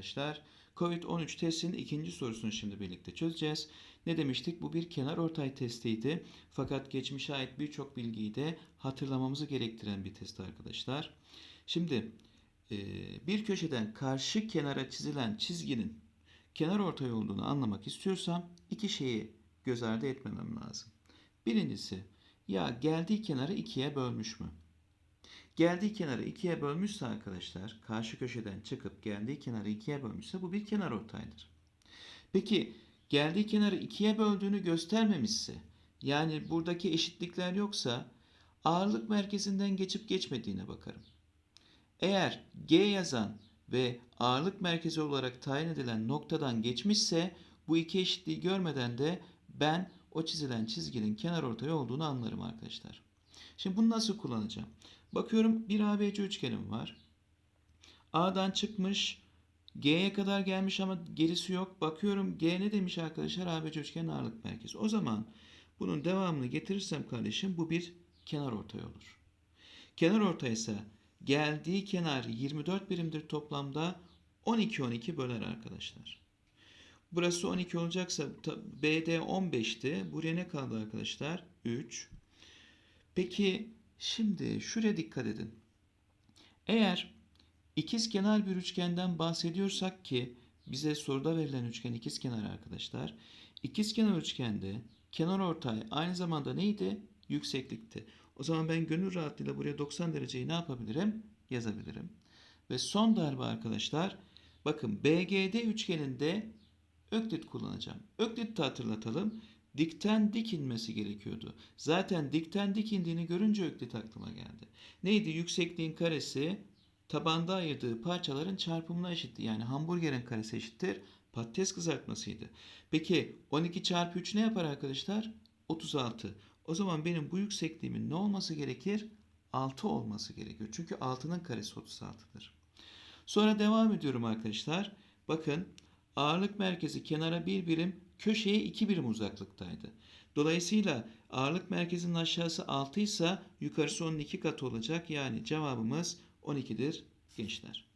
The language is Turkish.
arkadaşlar. Covid-13 testinin ikinci sorusunu şimdi birlikte çözeceğiz. Ne demiştik? Bu bir kenar ortay testiydi. Fakat geçmişe ait birçok bilgiyi de hatırlamamızı gerektiren bir test arkadaşlar. Şimdi e, bir köşeden karşı kenara çizilen çizginin kenar ortay olduğunu anlamak istiyorsam iki şeyi göz ardı etmemem lazım. Birincisi ya geldiği kenarı ikiye bölmüş mü? Geldiği kenarı ikiye bölmüşse arkadaşlar, karşı köşeden çıkıp geldiği kenarı ikiye bölmüşse bu bir kenar ortaydır. Peki geldiği kenarı ikiye böldüğünü göstermemişse, yani buradaki eşitlikler yoksa ağırlık merkezinden geçip geçmediğine bakarım. Eğer G yazan ve ağırlık merkezi olarak tayin edilen noktadan geçmişse bu iki eşitliği görmeden de ben o çizilen çizginin kenar ortay olduğunu anlarım arkadaşlar. Şimdi bunu nasıl kullanacağım? Bakıyorum bir ABC üçgenim var. A'dan çıkmış, G'ye kadar gelmiş ama gerisi yok. Bakıyorum G ne demiş arkadaşlar? ABC üçgenin ağırlık merkezi. O zaman bunun devamını getirirsem kardeşim bu bir kenar ortay olur. Kenar ortay ise geldiği kenar 24 birimdir toplamda 12 12 böler arkadaşlar. Burası 12 olacaksa BD 15'ti. Buraya ne kaldı arkadaşlar? 3. Peki şimdi şuraya dikkat edin. Eğer ikizkenar bir üçgenden bahsediyorsak ki bize soruda verilen üçgen ikizkenar arkadaşlar. İkizkenar üçgende kenar ortay aynı zamanda neydi? Yükseklikti. O zaman ben gönül rahatlığıyla buraya 90 dereceyi ne yapabilirim? Yazabilirim. Ve son darbe arkadaşlar. Bakın BGD üçgeninde Öklit kullanacağım. Öklit'i hatırlatalım. Dikten dik inmesi gerekiyordu. Zaten dikten dik indiğini görünce öklit aklıma geldi. Neydi? Yüksekliğin karesi tabanda ayırdığı parçaların çarpımına eşitti. Yani hamburgerin karesi eşittir patates kızartmasıydı. Peki 12 çarpı 3 ne yapar arkadaşlar? 36. O zaman benim bu yüksekliğimin ne olması gerekir? 6 olması gerekiyor. Çünkü 6'nın karesi 36'dır. Sonra devam ediyorum arkadaşlar. Bakın ağırlık merkezi kenara bir birim, köşeye iki birim uzaklıktaydı. Dolayısıyla ağırlık merkezinin aşağısı 6 ise yukarısı onun 2 katı olacak. Yani cevabımız 12'dir gençler.